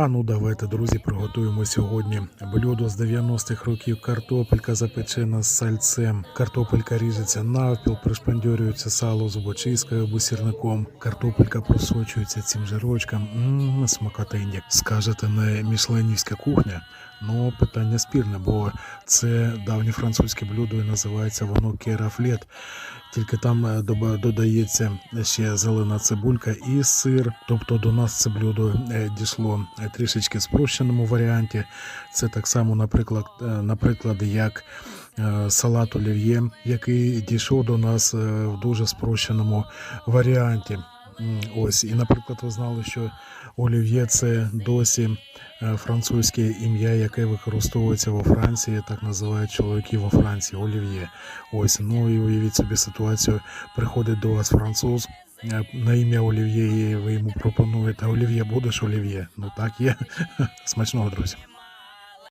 А ну давайте, друзі, приготуємо сьогодні блюдо з 90-х років. Картопелька запечена з сальцем. Картопелька ріжеться навпіл, пришпандьорюється сало зубочисткою або сірником. Картопелька просочується цим жирочком. Ммм, смакотиння. Скажете, не мішленівська кухня? Ну, питання спірне, бо це давнє французьке блюдо і називається воно керафлет. Тільки там е, додається ще зелена цибулька і сир. Тобто до нас це блюдо е, дійшло е, трішечки спрощеному варіанті. Це так само, наприклад, наприклад, як салат олів'є, який дійшов до нас в дуже спрощеному варіанті. Ось, і, наприклад, ви знали, що олів'є це досі е, французьке ім'я, яке використовується во Франції, так називають чоловіків во Франції олів'є. Ось, ну і уявіть собі ситуацію, приходить до вас француз. е, На ім'я Олів'є, і ви йому пропонуєте Олів'є, будеш Олів'є. Ну так є. Смачного, друзі.